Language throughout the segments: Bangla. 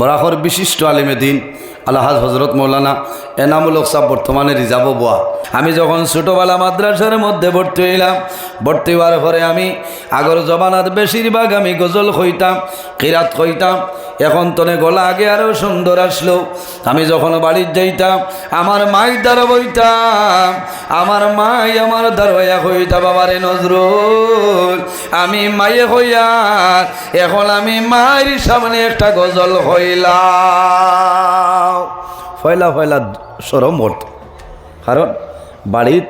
বরাকর বিশিষ্ট আলিমে দিন আল্লাহাজ হজরত মৌলানা এনামুল সাহ বর্তমানে রিজার্ভ বোয়া। আমি যখন ছোটোবেলা মাদ্রাসার মধ্যে ভর্তি হইলাম, ভর্তি হওয়ার পরে আমি আগর জবানাত বেশিরভাগ আমি গজল কইতাম কিরাত কইতাম এখন তনে গলা আগে আরও সুন্দর আসলো। আমি যখন বাড়ির যাইতাম, আমার মাই দ্বারা বইতাম, আমার মাই আমার দ্বারা হইতা বাবারে নজরুল, আমি মায়ে হইয়া, এখন আমি মায়ের সামনে একটা গজল হইলাম ফয়লা ফয়লা, সরম মর্ত কারণ বাড়িত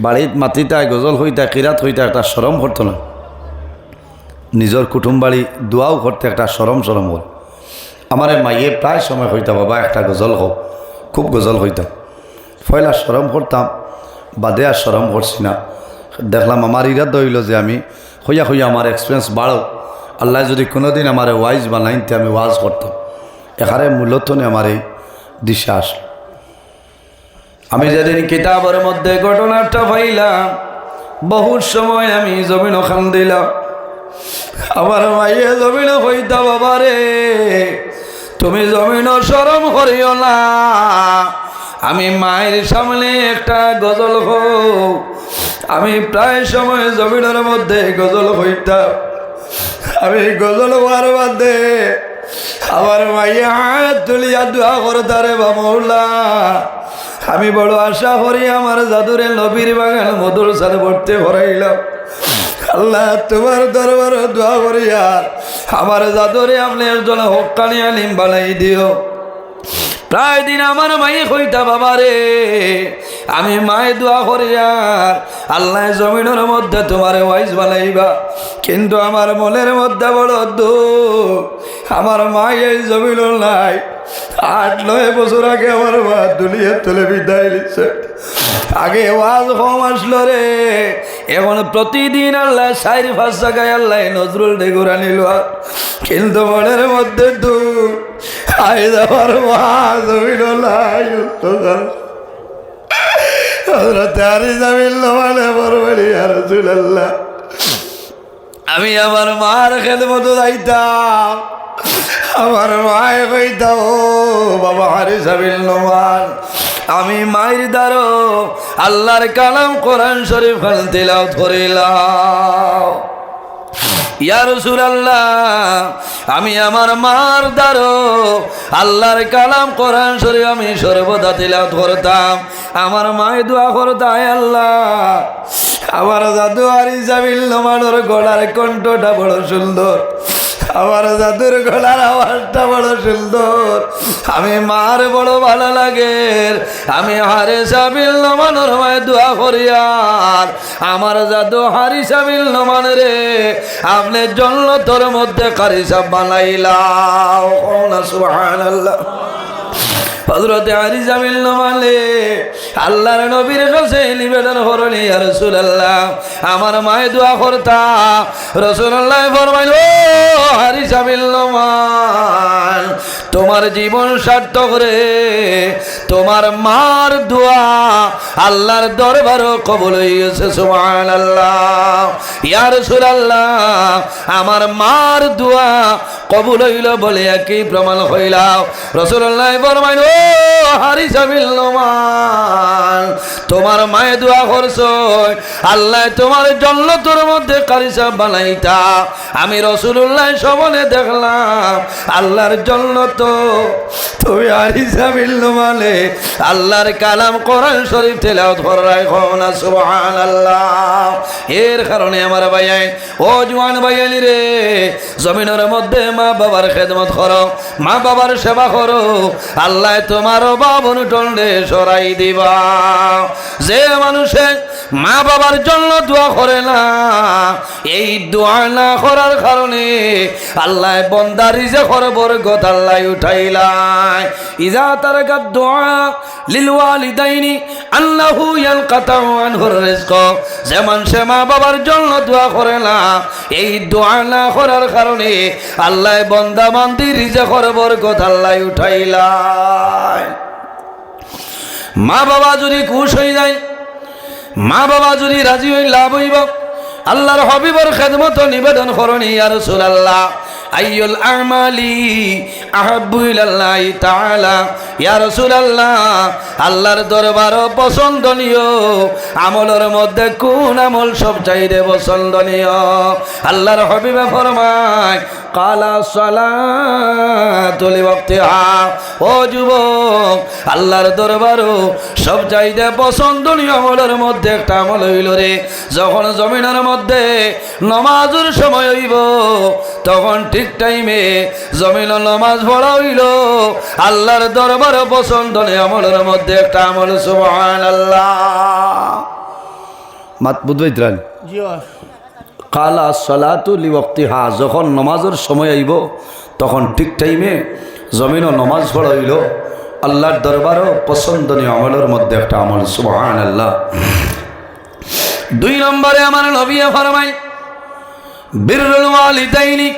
বাড়িত মাতিতা গজল হইতা কিরাত হইতা একটা সরম করতো না নিজের কুটুম বাড়ি দোয়াও করতে একটা সরম সরম হল আমার মাইয়ে প্রায় সময় হইতা বাবা, একটা গজল হোক খুব গজল হইতাম ফয়লা সরম করতাম বাদে আর সরম করছি না দেখলাম আমার ইরাদ হইল যে আমি, হইয়া হইয়া আমার এক্সপিরিয়েন্স বাড়ো আল্লাহ যদি কোনোদিন আমার ওয়াইজ বানাইতে আমি ওয়াজ করতাম, এখানে মূলত আমার এই দিশা আসলো। আমি যেদিন কিতাবের মধ্যে ঘটনাটা পাইলাম, বহুত সময় আমি জমিন ওখান দিলাম। আমার মাইয়ে জমিন হইতা বাবারে, তুমি জমিন সরম করিও না। আমি মায়ের সামনে একটা গজল হোক আমি প্রায় সময় জমিনের মধ্যে গজল হইতাম। আমি গজল হওয়ার বাদে আমার মাইয়া তুলিয়া দোয়া করে তারে বামৌলা আমি বড় আশা করি আমার জাদুরে নবীর বাগান মধুর সাথে ভর্তি করাইলাম আল্লাহ তোমার দরবার দোয়া করি আর আমার জাদুরে আপনি একজন হকানি আলিম বানাই দিও। প্রায় দিন আমার মাই কইতা বাবা রে আমি মায়ে দোয়া করি আর আল্লাহ জমিনের মধ্যে তোমার ওয়াইস বানাইবা। কিন্তু আমার মনের মধ্যে বড় দুঃখ। আমার মাই এই জমিন নাই। আট, নয় বছর আগে আমার মা দুলিয়ে তুলে বিদায় নিচ্ছে আগে ওয়াজ কম আসলো রে। এখন প্রতিদিন আল্লাহ সাইরি ফাঁস জায়গায় আল্লাহ নজরুল ডেগুরা নিল। কিন্তু মনের মধ্যে দুঃখ আই যাওয়ার মা জমিন নাই হজরত আরি জামিল মানে বরবাড়ি আর রসুলাল্লাহ আমি আমার মার খেদমতো যাইতাম। আমার মায়ে কইতাম বাবা হারি সাবিল নোমান। আমি মায়ের দ্বারো আল্লাহর কালাম কোরআন শরীফ খান তিলাও ধরিলাম আমি আমার মার দ্বারো আল্লাহর কালাম কোরআন শরীফ আমি সর্বদা তিলাওয়াত করতাম। আমার মায় দোয়া করতায় আল্লাহ। আমার দাদু আর ইসাবিল নোমানোর গলার কণ্ঠটা বড় সুন্দর। আমার জাদুর গলার আওয়াজটা বড় সুন্দর। আমি মার বড় ভালো লাগে। আমি হারে সাবিল নমানোর মায় দোয়া করিয়ার আমার জাদু হারি সাবিল নমান রে, আপনি জন্য তোর মধ্যে কারি সাব বানাইলা সুহান আল্লাহ হজরতে আরি জামিল নমালে আল্লাহর নবীর কাছে নিবেদন করনি রসুল আল্লাহ আমার মায়ে দোয়া করতা। রসুল্লাহ ফরমাইল, ও জামিল নমান তোমার জীবন সার্থক রে। তোমার মার দোয়া আল্লাহর দরবারও কবল হইয়াছে সুমান আল্লাহ ইয়া রসুলাল্লাহ, আমার মার দোয়া কবুল হইল বলে একই প্রমাণ হইলাম। রসুল্লাহ ফরমাইল ও হারি সাবিল তোমার মায়ে দোয়া করছ, আল্লাহ তোমার জন্য তোর মধ্যে কারিসা বানাইতা। আমি রসুল্লাহ সবনে দেখলাম, আল্লাহর জন্নত তুমি হারি সাবিল নোমানে আল্লাহর কালাম কোরআন শরীফ তেলাও ধর রাখো না সুবহান আল্লাহ এর কারণে আমার ভাইয়াই ও জোয়ান ভাইয়ালি রে, জমিনের মধ্যে মা বাবার খেদমত করো, মা বাবার সেবা করো, আল্লাহ তোমার বাবন টন্ডে সরাই দিবা। যে মানুষে মা বাবার জন্য দোয়া করে না, এই দোয়া না করার কারণে আল্লাহ বন্দারি যে খরবর গত আল্লাহ উঠাইলাই। ইজা তার দোয়া লিলওয়ালিদাইনি আল্লাহু ইয়ালকাতাউ আনহুর রিজক। যে মানুষে মা বাবার জন্য দোয়া করে না, এই দোয়া না করার কারণে আল্লাহ বন্দা উঠাইলাই। মা বাবা যদি খুশ হয়ে যায়, মা বাবা যদি রাজি হই লাভ হইব, আল্লাহর হবিবর খেদমত নিবেদন করণী আর আল্লাহ আইয়ুল আমালি আহাব্বু ইলাল্লাহি তাআলা। ইয়া রাসূলুল্লাহ, আল্লাহর দরবার পছন্দনীয়। আমলের মধ্যে কোন আমল সবচাইতে পছন্দনীয়? আল্লাহর হাবিবে ফরমায়, কালা সালাতুল ওয়াক্তিহা ও যুবক, আল্লাহর দরবারও সব চাইতে পছন্দনীয় আমলের মধ্যে একটা আমল হইল রে। যখন জমিনের মধ্যে নমাজের সময় হইব, তখন ঠিক টাইমে জমিন নমাজ পড়া হইল। আল্লাহর দরবার পছন্দনীয় আমলের মধ্যে একটা আমল সুবহান আল্লাহ মাত বুঝবাইত্রান জি কালা সলাতু লিওক্তিহা যখন নমাজের সময় আইব তখন ঠিক টাইমে জমিনও নমাজ পড়াইল আল্লাহর দরবারও পছন্দনীয় আমলের মধ্যে একটা আমল সুবহান আল্লাহ দুই নম্বরে আমার নবিয়া ফরমাই বীরুল ওয়ালিদাইনি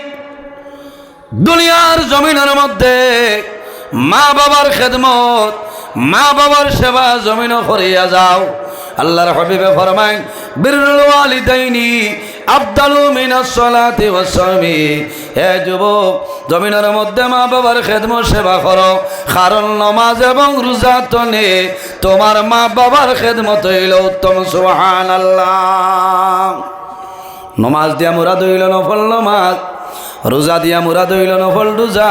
দুনিয়ার জমিনের মধ্যে মা বাবার খেদমত, মা বাবার সেবা জমিন করিয়া যাও। আল্লাহর হাবিবে ফরমায়, বীরুল ওয়ালিদাইনি আফদালু মিনাস সালাতি ওয়াস হে যুবক, জমিনের মধ্যে মা বাবার খেদমত, সেবা করো। কারণ নমাজ এবং রোজা তনে তোমার মা বাবার খেদমত হইল উত্তম, সুবহানাল্লাহ। নমাজ দিয়া মুরাদ হইল নফল নমাজ। রোজা দিয়া মুরাদ হইল নফল রোজা।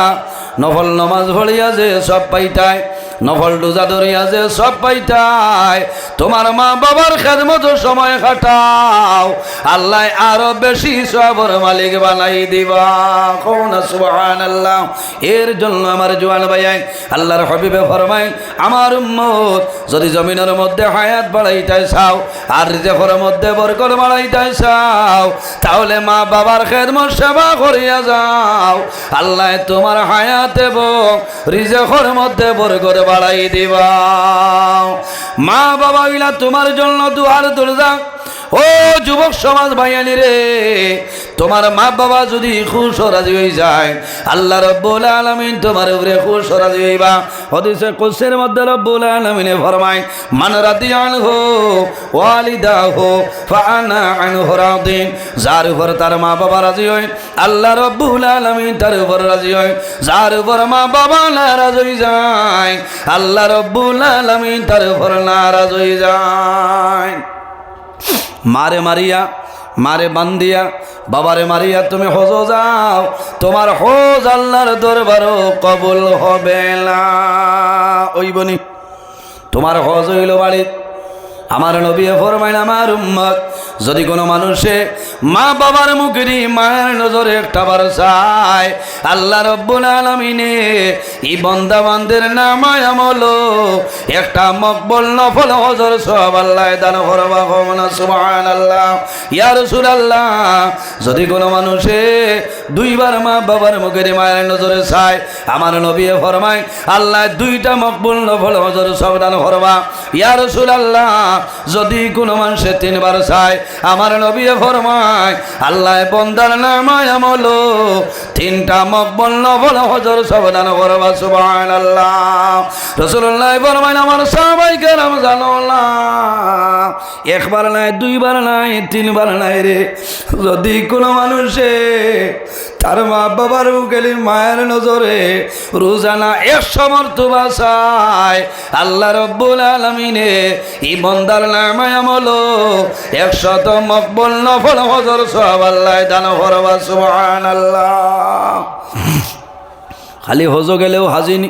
নফল নমাজ ভরিয়া যে সব পাইতায়, নফল রোজা ধরিয়া যে সব পাইতায়, তোমার মা বাবার খেদমত সময় খাটাও আল্লাহ আরও বেশি সবর মালিক বানাই দিবা। আল্লাহ এর জন্য আমার জোয়ান ভাইয়াই, আল্লাহর হবিবে ফরমাই আমার উম্মত, যদি জমিনের মধ্যে হায়াত বাড়াইতে চাও, আর রিজেফের মধ্যে বরকত বাড়াইতে চাও, তাহলে মা বাবার খেদমত সেবা করিয়া যাও। আল্লাহ তোমার হায়াত দেব রিজের মধ্যে বরকত বাড়াই দিবা। মা বাবা ইলা তোমার জন্য দুয়ার দরজা। ও যুবক সমাজ ভাইয়ানি রে তোমার মা বাবা যদি খুশ রাজি হয়ে যায়, আল্লাহ রব্বুল আলামিন তোমার উপরে খুশ রাজি হইবা। হদিসে কোসের মধ্যে রব্বুল আলামিনে ফরমায়, মান রাদিয়ানহু ওয়ালিদাহু ফাআনা আনহু রাদিন। যার উপর তার মা বাবা রাজি হয়, আল্লাহ রব্বুল আলামিন তার উপর রাজি হয়। যার উপর মা বাবা নারাজ হয়ে যায়, আল্লাহ রব্বুল আলামিন তার উপর নারাজ হয়ে যায়। মারে মারিয়া মারে বান্দিয়া, বাবারে মারিয়া, তুমি হজো যাও। তোমার হজ আল্লাহর দরবারও কবুল হবে না। ওই বনি, তোমার হজ হইল বাড়িত আমার নবী ফরমাইন, আমার উম্মত, যদি কোনো মানুষে মা বাবার মুখেরই মায়ের নজরে একটা বার চায়, আল্লাহ রব্বুল আলমিনে এই বন্দা বান্দের নামায় আমল, একটা মকবল নফল হজর সব আল্লাহ দান করবা ভবনা সুবহান আল্লাহ ইয়া রাসূলুল্লাহ, যদি কোনো মানুষে দুইবার মা বাবার মুখের মায়ের নজরে চায়, আমার নবী ফরমায় আল্লাহ দুইটা মকবুল নফল হজর সব দান করবা ইয়া রাসূলুল্লাহ যদি কোনো মানুষে তিনবার চায়, আমার নবী ফরমায়, আল্লাহ বন্দার নামায় আমল, তিনটা মকবল নফল হজর সব দান করবা সুবহান আল্লাহ রসুল্লাহ ফরমায়, আমার সবাই কেরাম জানো একবার নাই, দুইবার নাই, তিনবার নাই রে। যদি কোনো মানুষে তার মা বাবার গেলি মায়ের নজরে। রোজানা একশো মর্তবা চায় আল্লাহ রব্বুল আলমিনে ই বন্দার নামায় আমল। একশত মকবল নফল হজর সব আল্লাহ দান ভরবা সুবহান আল্লাহ খালি হজ গেলেও হাজিনি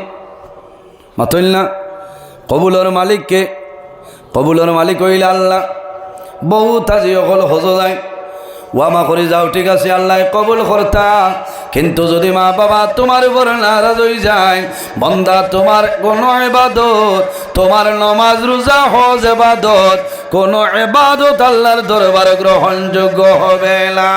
মাতইল না? কবুলর মালিককে? কবুলর মালিক হইলে আল্লাহ। বহুত আজি অকল হজ যায়। ওয়ামা করে যাও, ঠিক আছে, আল্লাহ কবুল কর্তা। কিন্তু যদি মা বাবা তোমার উপর নারাজ হয়ে যায়, বন্দা তোমার কোনো এবাদত তোমার নমাজ, রোজা, হজ এবাদত কোন এবাদত আল্লাহর দরবার গ্রহণযোগ্য হবে না।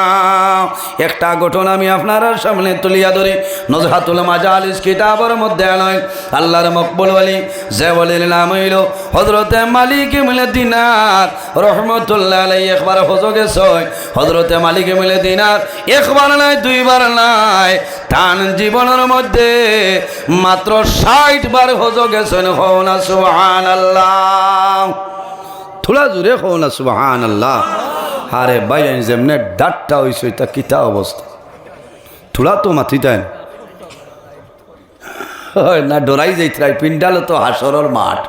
একটা ঘটনা আমি আপনার সামনে তুলিয়া ধরি। নজহাতুল মাজালিস কিতাবের মধ্যে নয় আল্লাহর মকবুল আলী যে বলির নাম হইল হজরতে মালিক মিলে দিনার, রহমতুল্লাহ আলাই একবার হজগে ছয়। হজরতে মালিক মিলে দিনার একবার নাই, দুইবার নাই। টান জীবনের মধ্যে মাত্র ষাট বার হজ গেছেন হওনা সুহান আল্লাহ থোড়া জুড়ে হওনা সুহান আল্লাহ আরে ভাই যেমনে ডাটটা হইছে, এটা কিতা অবস্থা? থোড়া তো মাথি তাই না, ডরাই যাইতরাই পিন্ডালো তো হাসরর মাঠ।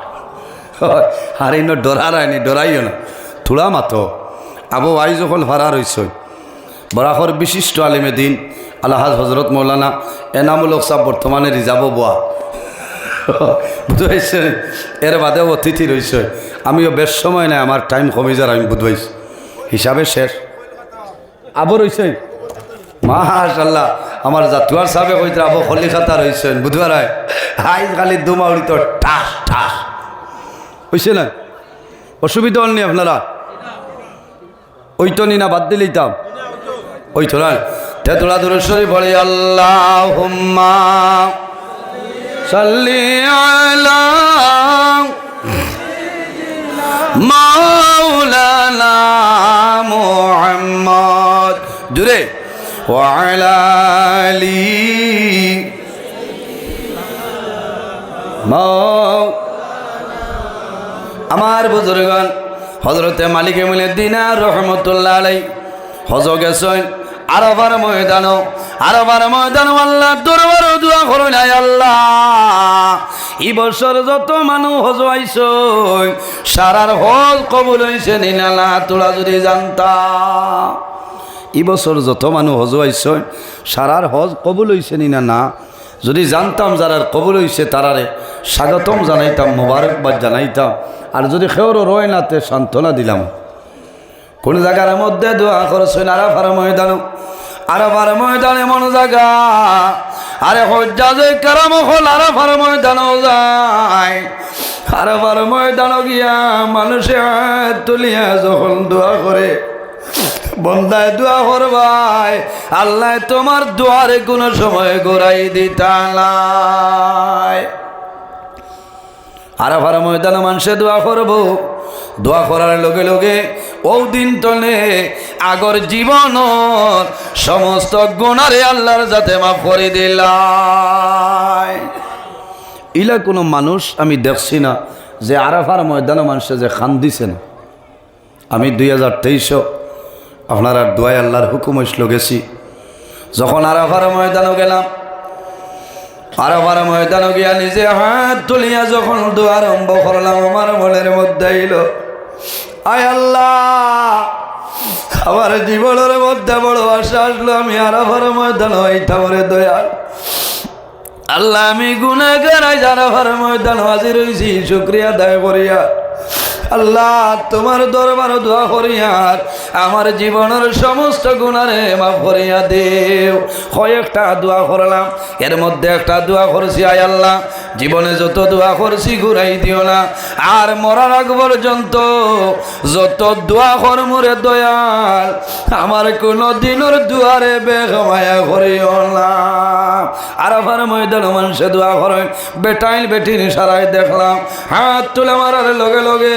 আর ইনো ডরার আইনি ডরাইও না। থোড়া মাথো আবু আই যখন ফারার হইস বরাকর বিশিষ্ট আলিমে দিন আল্লাহাজ হজরত মৌলানা এনামুলক সাহ বর্তমানে রিজার্ভ বোয়া বুঝাইছে? এর বাদেও অতিথি রয়েছে। আমিও বেশ সময় নাই আমার টাইম কমে যার আমি বুঝবাইছি হিসাবে শেষ। আবু রয়েছে? মাশাল্লাহ আমার জাতুয়ার সাহেব কইতে আবু খলিখাতা রয়েছেন বুধবার হাই খালি দুমাউড়ি তো ঠাস ঠাস। হয়েছে না অসুবিধা হননি আপনারা? ওইতো নি না বাদ দিলে তাম ওইতো না তেতলা দুরসরি বলে আল্লাহ হুম্মা সাল্লি আলা মাওলানা আমার বুজুর্গণ হজরতে মালিকে মিলে দিনা রহমতুল্লাহ আলাই হজ গেছেন আরবার ময়দান। আরবার ময়দান আল্লাহ দরবার দোয়া নাই আল্লাহ, এই বছর যত মানুষ হজ আইস সারার হজ কবুল হয়েছে নিনালা তোরা যদি জানতা, এই বছর যত মানুষ হজ আইস সারার হজ কবুল হয়েছে নিনা না যদি জানতাম যারার কবুল হয়েছে তারারে স্বাগতম জানাইতাম, মোবারকবাদ জানাইতাম আর যদি খেওরও রয় না, তে সান্ত্বনা দিলাম। কোন জায়গার মধ্যে দোয়া করছেন? আরাফার ময়দান। আরাফার ময়দান এমন জায়গা আরে হজ্জা যে কারাম হল, আরাফার ময়দানও যায়। আরাফার ময়দানও গিয়া মানুষে তুলিয়া যখন দোয়া করে, বন্দায় দোয়া করবাই আল্লাহ তোমার দোয়ারে কোনো সময় গোড়াই দিতালায়। আর আবার ময়দানে মানুষে দোয়া করব। দোয়া করার লগে লগে ও দিন তলে আগর জীবন সমস্ত গুণারে আল্লাহর যাতে মাফ করে দিলাই। ইলা কোনো মানুষ আমি দেখছি না যে আরাফার ময়দানে মানুষে যে খান দিছে না। আমি দুই হাজার তেইশও আপনার দোয়াই আল্লাহর হুকুম গেছি। যখন আরাফার ময়দানও গেলাম গিয়া নিজে হাত আমার আল্লাহ! আমার জীবনের মধ্যে বড় আশা আসলো, আমি আরাফার ময়দান হইতাম রে দয়াল। আল্লাহ, আমি গুণাগার যারা ভার ময়দান হাজির হয়েছি শুক্রিয়া দায় করিয়া। আল্লাহ, তোমার দরবার দোয়া করিয়ার আমার জীবনের সমস্ত গুণারে মাফ করিয়া দেও। কয়েকটা দোয়া করলাম, এর মধ্যে একটা দোয়া করছি, আয় আল্লাহ, জীবনে যত দোয়া করছি ঘুরাই দিও না। আর মরার আগ পর্যন্ত যত দোয়া করমুরে দয়াল, আমার কোনো দিনের দুয়ারে বেগমায়া করিও না। আর আবার ময়দান মানুষে দোয়া করেন বেটাইল বেটিনি সারাই দেখলাম, হাত তুলে মারার লগে লগে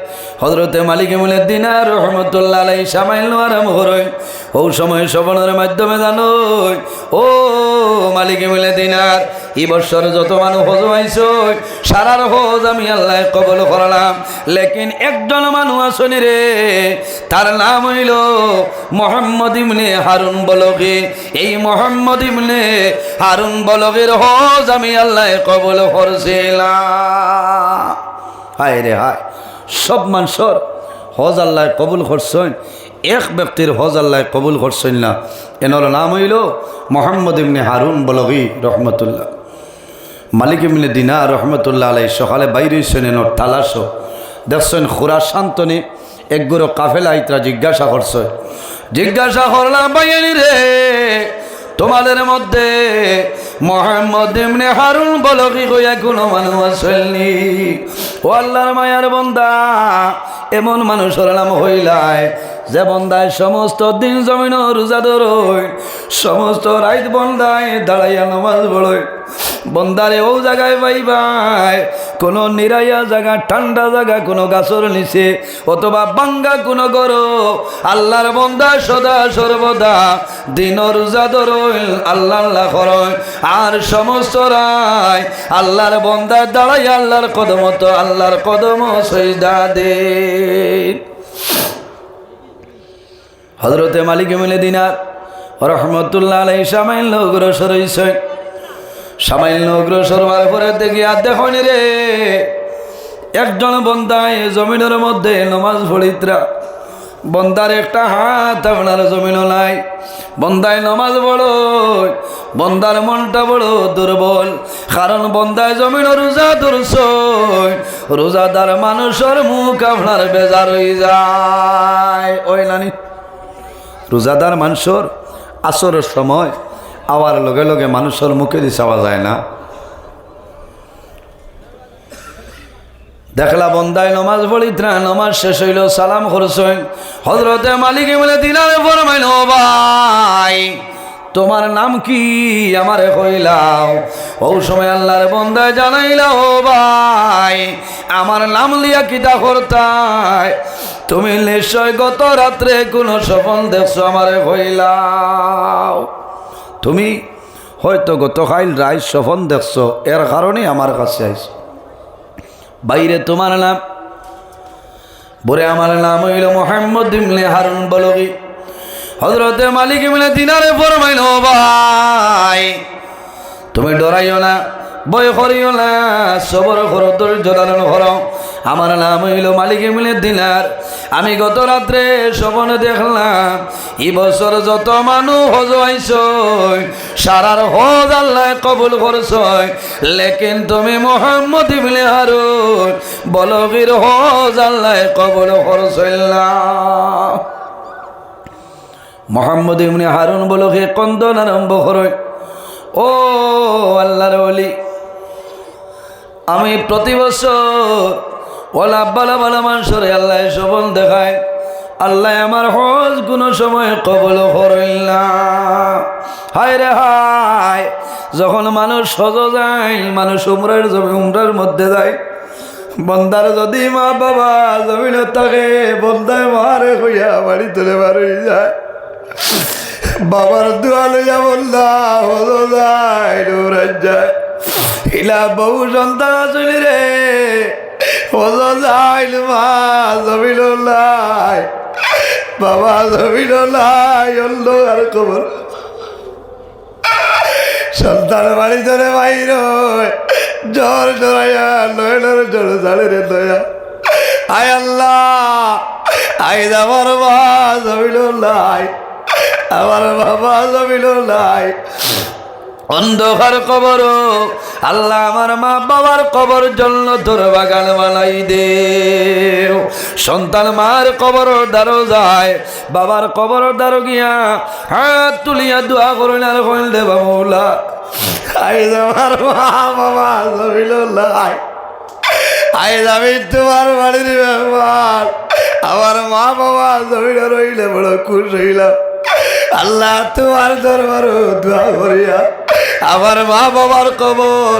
হজরতে মালিক মুলে দিনার রহমতুল্লাহ আলাই সামাইল আরাম হরই ও সময় শ্রবণের মাধ্যমে জানোই ও মালিক মুলে দিনার এই বছর যত মানুষ হজ আইস সারার হজ আমি আল্লাহ কবল করলাম। লেকিন একজন মানুষ আসনি রে, তার নাম হইল মোহাম্মদ ইমনে হারুন বলকে এই মোহাম্মদ ইমনে হারুন বলকের হজ আমি আল্লাহ কবল করছিলাম। হায় রে হায়। সব মানুষের হজ আল্লাহ কবুল করছেন, এক ব্যক্তির হজ আল্লাহ কবুল করছেন না। এনার নাম হইল মোহাম্মদ ইমনে হারুন বলগি, রহমতুল্লাহ। মালিক ইমনে দিনা রহমতুল্লাহ আলাই সকালে বাইরে হয়েছেন এনর তালাশ দেখছেন খুরা শান্তনে একগুলো কাফেলা আইতরা জিজ্ঞাসা করছে। জিজ্ঞাসা করলাম রে, তোমাদের মধ্যে মোহাম্মদ ইমনে হারুন বলো কি কইয়া কোনো মানুষ আসেননি ও আল্লাহর মায়ার বন্দা, এমন মানুষের নাম হইলায় যে বন্দায় সমস্ত দিন জমিন রোজা ধরই সমস্ত রাইত বন্দায় দাঁড়াইয়া নমাজ পড়ই বন্দারে ও জায়গায় পাইবাই কোনো নিরাইয়া জায়গা, ঠান্ডা জায়গা, কোনো গাছর নিচে, অথবা বাঙ্গা, কোনো গরো। আল্লাহর বন্দা সদা সর্বদা দিন রোজা ধরই আল্লাহ আল্লাহ আর সমস্ত রায় আল্লাহর বন্দা দাঁড়াই আল্লাহর কদম তো আল্লাহর কদম সৈদা দে হজরতে মালিক মিলে দিনার রহমতুল্লাহ আলাই সামাইল অগ্রসর হইছে সামাইল অগ্রসর হওয়ার পরে দেখি আর দেখনি রে, একজন বন্দায় জমিনের মধ্যে নমাজ পড়িত্রা। বন্দার একটা হাত আপনার জমিন নাই। বন্দায় নমাজ বড় বন্দার মনটা বড় দুর্বল। কারণ বন্দায় জমিন রোজা দুরস রোজাদার মানুষের মুখ আপনার বেজার হয়ে যায়। ওই নানি রোজাদার মানুষের আসরের সময় আওয়ার লগে লগে মানুষের মুখে দিয়ে চাওয়া যায় না। দেখলা বন্দায় নমাজ পড়িত্রা নমাজ শেষ হইল সালাম করছেন। হজরতে মালিকে বলে দিলারে ফরমাইল ভাই। তোমার নাম কি? আমারে কইলাও। ও সময় আল্লাহর বন্দায় জানাইলা ও ভাই, আমার নাম লিয়া কিতা করতাই? তুমি নিশ্চয় গত রাত্রে কোনো স্বপন দেখছ, আমারে কইলাও। তুমি হয়তো গত গতকাল রায় স্বপন দেখছ, এর কারণে আমার কাছে আইছো। বাইরে তোমার নাম বরে আমার নাম হইল মোহাম্মদ ইমলে হারুন বলবি হজরতে মালিক মিলে দিনারে ফরমাইল, ভাই, তুমি ডরাইও না বয় করিও না, সবর করো, ধৈর্য ধারণ করো। আমার নাম হইল মালিক মিলে দিনার। আমি গত রাত্রে স্বপনে দেখলাম, এই বছর যত মানুষ হজ আইস সারার হজ আল্লাহ কবুল করছ। লেকিন তুমি মোহাম্মদ ইবনে হারুন, বলগির হজ আল্লাহ কবুল করছিলাম মোহাম্মদ ইবনে হারুন বলকে কন্দন আরম্ভ করে। ও আল্লাহর অলি আমি প্রতি বছর ওলা বালা বালা মানুষের আল্লাহ সবল দেখায় আল্লাহ আমার হজ কোনো সময় কবল না। হায় রে হায়, যখন মানুষ সজ যায়, মানুষ উমরার জমি উমরার মধ্যে যায়। বন্দার যদি মা বাবা জমিন থাকে, বন্দায় মারে হইয়া বাড়ি তুলে বার হয়ে যায়। বাবার দোয়া লইয়া বললা হলো যায় ইলা বহু সন্তান আসলি রে, হলো যাইল মা জমিল লাই বাবা জমিল লাই অন্য আর খবর সন্তান বাড়ি ধরে বাইর জ্বর জড়াইয়া নয় জ্বর জালে রে দয়া। আয় আল্লাহ, আয় আমার মা, জমিল লাই আমার বাবা জমিল লাই অন্ধকার কবর, আল্লাহ আমার মা বাবার কবর জন্য তোর বাগান বানাই দে। সন্তান মার কবর দ্বারো যায়, বাবার কবর দ্বারো গিয়া হাত তুলিয়া দোয়া করুন আর কইল, দে বাবুলা আই আমার মা বাবা জমিল লাই আই আমি তোমার বাড়ির ব্যাপার আমার মা বাবা জমিল রইলে বড় খুশ হইলাম। আল্লাহ তোমার দরবার দোয়া করিয়া আমার মা বাবার কবর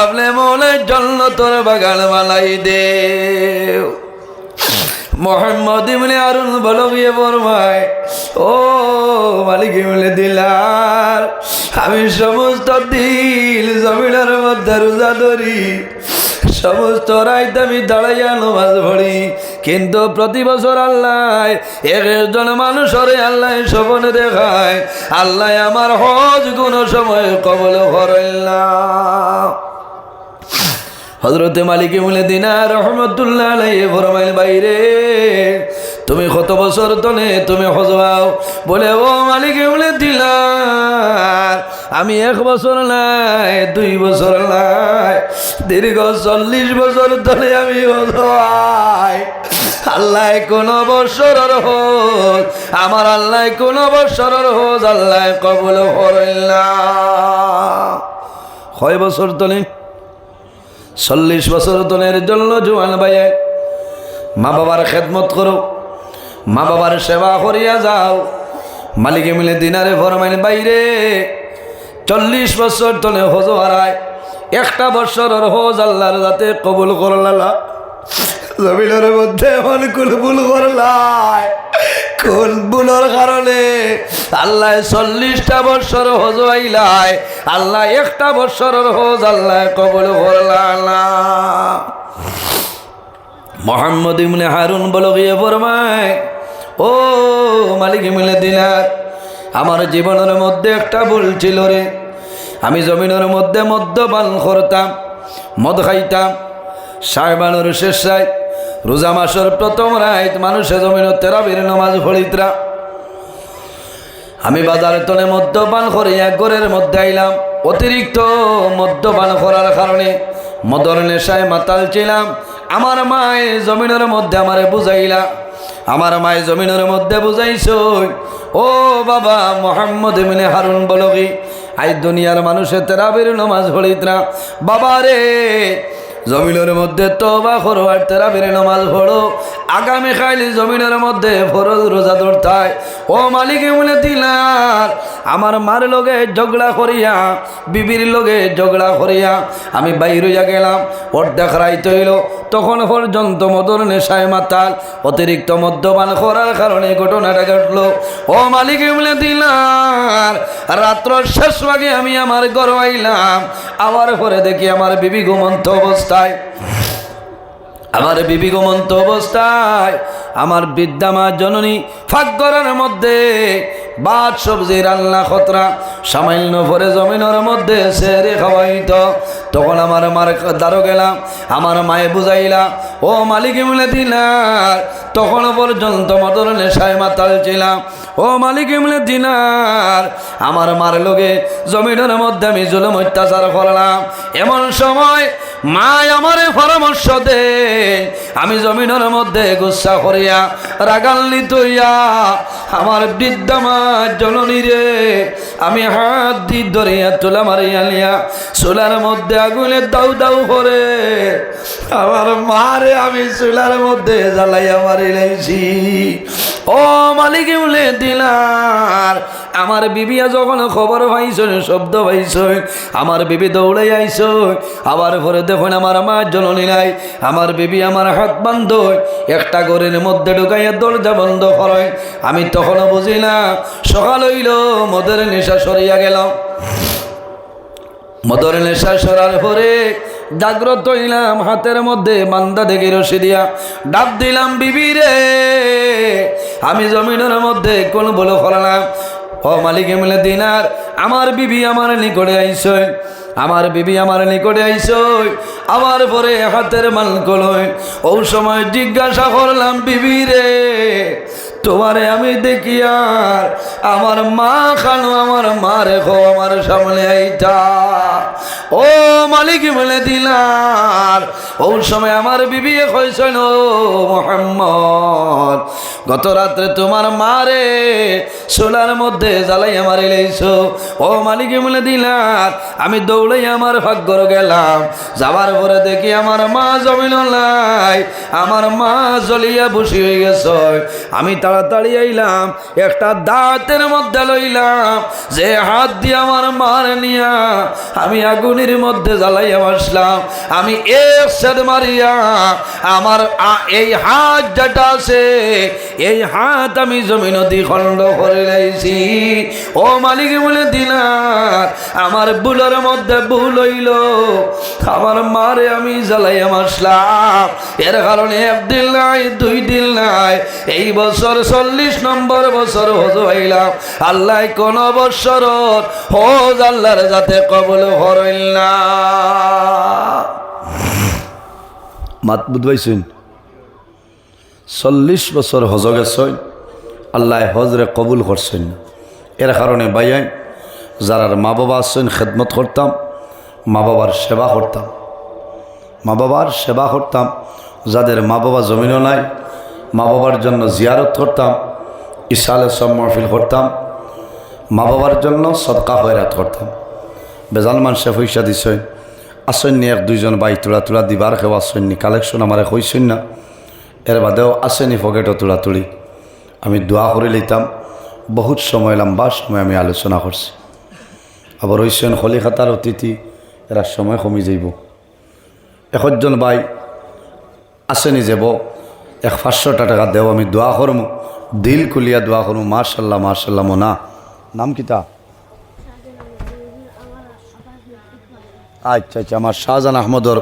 আপনি মনে জন্য তোর বাগান মালাই দে। মোহাম্মদ ইমনে আরুন বলো গিয়ে বরমায়, ও মালিক ইমলে দিলার আমি সমস্ত দিল জমিনের মধ্যে রোজা ধরি, সমস্ত রাইত আমি দাঁড়াইয়া নমাজ পড়ি কিন্তু প্রতি বছর আল্লাহ একজন মানুষরে আল্লাহ সপনে দেখায়, আল্লাহ আমার হজ কোন সময় কবল করাইলাম হজরতে মালিকে বলে দিনা রহমতুল্লাহ বাইরে তুমি কত বছর তনে তুমি হজবাও? বলে, ও মালিকে বলে দিলাম। আমি এক বছর নাই, দুই বছর নাই, দীর্ঘ চল্লিশ বছর ধরে আমি হজবাই। আল্লাহ কোন বছরের হোক আমার আল্লাহ কোন বছরের হোক আল্লাহ কবুল করিল্লাম কয় বছর তনে চল্লিশ বছর তনের জন্য জোয়ান ভাইয়ে মা বাবার খেদমত করো। মা বাবার সেবা করিয়া যাও। মালিকে মিলে দিনারে ফরমাইন, বাইরে, চল্লিশ বছর তলে হজ হারায়, একটা বছরের হজ আল্লাহর যাতে কবুল করলা জমিনের মধ্যে এমন কুলবুল করলাই কুলবুলের কারণে আল্লাহ চল্লিশটা বছর হজ আইলাই আল্লাহ একটা বছরের হজ আল্লাহ কবুল করলা মোহাম্মদ ইমনে হারুন বলো গিয়ে ফরমায়, ও মালিক মিলে দিলার আমার জীবনের মধ্যে একটা ভুল ছিল রে। আমি জমিনের মধ্যে মদ্যপান করতাম, মদ খাইতাম। সাহেবানোর শেষ রায়, রোজা মাসের প্রথম রায় মানুষে জমিন তেরাবির নমাজ ফলিতরা আমি বাজারে তলে মদ্যপান করে এক ঘরের মধ্যে আইলাম, অতিরিক্ত মদ্যপান করার কারণে মদর নেশায় মাতাল ছিলাম আমার মায়ে জমিনের মধ্যে আমারে বুঝাইলা। আমার মায়ে জমিনের মধ্যে বুঝাইছ। ও বাবা মোহাম্মদ মিনে হারুন বলগি, আই দুনিয়ার মানুষের তেরাবির নমাজ পড়িতরা বাবা রে জমিনের মধ্যে তো বা তবা তেরা তেরাবির নমাজ পড়ো। আগামী খাইলি জমিনের মধ্যে ফরজ রোজা ধরতায় ও মালিকে মনে দিলার আমার মার লগে ঝগড়া করিয়া, বিবির লগে ঝগড়া করিয়া আমি বাইরে যা গেলাম। ওর দেখাই তৈল তখন পর্যন্ত মদর নেশায় মাতাল, অতিরিক্ত মদ্যপান করার কারণে ঘটনাটা ঘটলো। ও মালিকে বলে দিলাম, রাত্র শেষ ভাগে আমি আমার ঘর আইলাম। আবার পরে দেখি আমার বিবি ঘুমন্ত অবস্থায়, আমার বিবি ঘুমন্ত অবস্থায়, আমার বিদ্যামা জননী ফাঁকগরের মধ্যে বাদ সবজি, রান্না, খতরা সামান্য ভরে জমিনের মধ্যে সেরে খাওয়াইত। তখন আমার মার দ্বারো গেলাম, আমার মায়ে বুঝাইলা, ও মালিক মিলে দিনার, তখন পর্যন্ত মদর নেশায় মাতাল ছিলাম। ও মালিক মিলে দিনার, আমার মার লোকে জমিনের মধ্যে আমি জুলুম অত্যাচার করলাম। এমন সময় মা আমার পরামর্শ দে, আমি জমিনের মধ্যে গুসা করিয়া রাগাল্লি তৈয়া আমার বৃদ্ধা মা জননী রে, আমি হাত দি ধরিয়া, তোলা মারিয়া লিয়া চুলার মধ্যে আগুনে দাউ দাউ করে। আমার মারে আমি চুলার মধ্যে জ্বালাইয়া মারি লাইছি ও মালিক বলে দিলার, আমার বিবিয়া যখন খবর পাইছ শব্দ পাইছ আমার বিবি দৌড়াই আইস আবার পরে দেখুন আমার মা জননী নাই, আমার বিবি আমার হাত বান্ধ, একটা ঘরের মধ্যে ঢুকাইয়া দরজা বন্ধ করে। আমি তখনও বুঝি না সকাল হইল, মদের নেশা সরিয়া গেলাম। মদর নেশা সরার পরে জাগ্রত হইলাম হাতের মধ্যে বান্দা দেখে রসি দিয়া। ডাব দিলাম, বিবি রে, আমি জমিনের মধ্যে কোন বলে ফলালাম ও মালিক মিলে দিনার, আমার বিবি আমার নিকটে আইসই। আমার বিবি আমার নিকটে আইসই। আমার পরে হাতের মাল কলই ও সময় জিজ্ঞাসা করলাম, বিবি রে তোমারে আমি দেখি আর আমার মা খানো, আমার মা রেখো আমার সামনে আইটা ও মালিক বলে দিলার ও সময় আমার বিবি ও মোহাম্মদ। গত রাত্রে তোমার মারে সোলার মধ্যে জ্বালাই আমার এলাইছো ও মালিক বলে দিলার, আমি দৌড়াই আমার ভাগ্যর গেলাম। যাবার পরে দেখি আমার মা জমিন আমার মা জ্বলিয়া বসি হয়ে গেছ। আমি তাড়াতাড়ি আইলাম, একটা দাঁতের মধ্যে লইলাম, যে হাত দিয়ে আমার মার নিয়া আমি আগুনের মধ্যে জ্বালাইয়া বসলাম। আমি এক সেদ মারিয়া, আমার এই হাত যেটা আছে, এই হাত আমি জমিন দ্বিখণ্ড করে লাইছি। ও মালিক বলে দিলাম, আমার বুলের মধ্যে ভুল হইল, আমার মারে আমি জ্বালাইয়া মাসলাম এর কারণে একদিন নাই, দুই দিন নাই, এই বছর চল্লিশ নম্বর বছর হজ হইলাম আল্লাহ কোন বছর হজ আল্লাহর যাতে কবল হরইল না। মাত বুধবাইছেন চল্লিশ বছর হজ গেছেন, আল্লাহ হজরে কবুল করছেন। এর কারণে বাইয়াই, যারার মা বাবা আছেন, খেদমত করতাম মা বাবার সেবা করতাম। মা বাবার সেবা করতাম, যাদের মা বাবা জমিনও নাই মা বাবার জন্য জিয়ারত করতাম, ইসালে সব মহফিল করতাম, মা বাবার জন্য সদকা হয়রাত করতাম। বেজাল মানুষে পয়সা দিছেন আসেননি এক, দুইজন বাই তোলা তোলা দিবার কেউ আসেননি। কালেকশন আমার হইছেন না। এর বাদেও আসেনি পকেটও তোলা তুলি। আমি দোয়া করে লইতাম। বহুত সময়, লম্বা সময় আমি আলোচনা করছি। আবার হইছেন খলিখাতার অতিথি। এরা সময় কমি যাইব। একজন ভাই আসেনি যাব। এক পাঁচশোটা টাকা দেও আমি দোয়া করমু। দিল কুলিয়া দোয়া করমু মার্শাল্লাহ মার্শাল্লাহ মোনা। নাম কিতা আচ্ছা আচ্ছা আমার শাহজাহান আহমদর